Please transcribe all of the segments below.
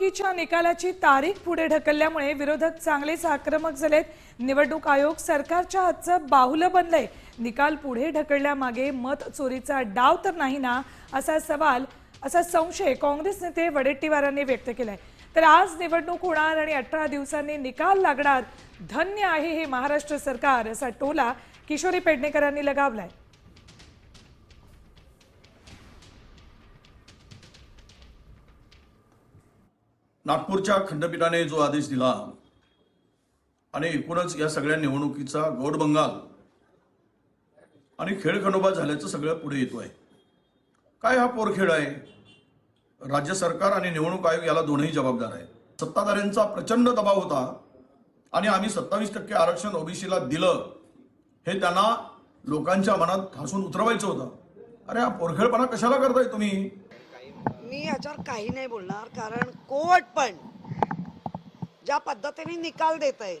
निवडणुकीच्या निकालाची तारीख पुढे ढकलल्यामुळे विरोधक चांगलेच आक्रमक झालेत. निवडणूक आयोग सरकारच्या हातचं बाहुलं बनलंय. निकाल पुढे ढकलल्यामागे मत चोरीचा डाव तर नाही ना असा सवाल असा संशय काँग्रेस नेते वडेट्टीवारांनी व्यक्त केलाय. तर आज निवडणूक होणार आणि अठरा दिवसांनी निकाल लागणार. धन्य आहे हे महाराष्ट्र सरकार असा टोला किशोरी पेडणेकरांनी लगावलाय. नागपूरच्या खंडपीठाने जो आदेश दिला आणि एकूणच या सगळ्या निवडणुकीचा गौडबंगाल आणि खेळखंडोबा झाल्याचं सगळं पुढे येतो आहे काय हा पोरखेळ आहे? राज्य सरकार आणि निवडणूक आयोग याला दोनही जबाबदार आहे सत्ताधाऱ्यांचा प्रचंड दबाव होता आणि आम्ही सत्तावीस टक्के आरक्षण ओबीसीला दिलं हे त्यांना लोकांच्या मनात हसून उतरवायचं होतं. अरे हा पोरखेळपणा कशाला करताय तुम्ही? मी याच्यावर काही नाही बोलणार कारण कोर्ट पण ज्या पद्धतीने निकाल देत आहेत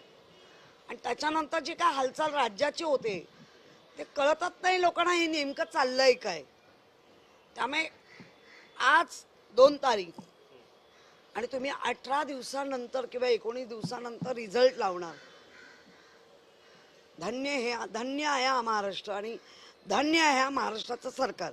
आणि त्याच्यानंतर जी काय हालचाल राज्याची होते ते कळतच नाही लोकांना हे नेमकं चाललंय काय. त्यामुळे आज दोन तारीख आणि तुम्ही अठरा दिवसानंतर किंवा एकोणीस दिवसानंतर रिझल्ट लावणार. धन्य हे धन्य आहे हा महाराष्ट्र आणि धन्य आहे हा महाराष्ट्राचं सरकार.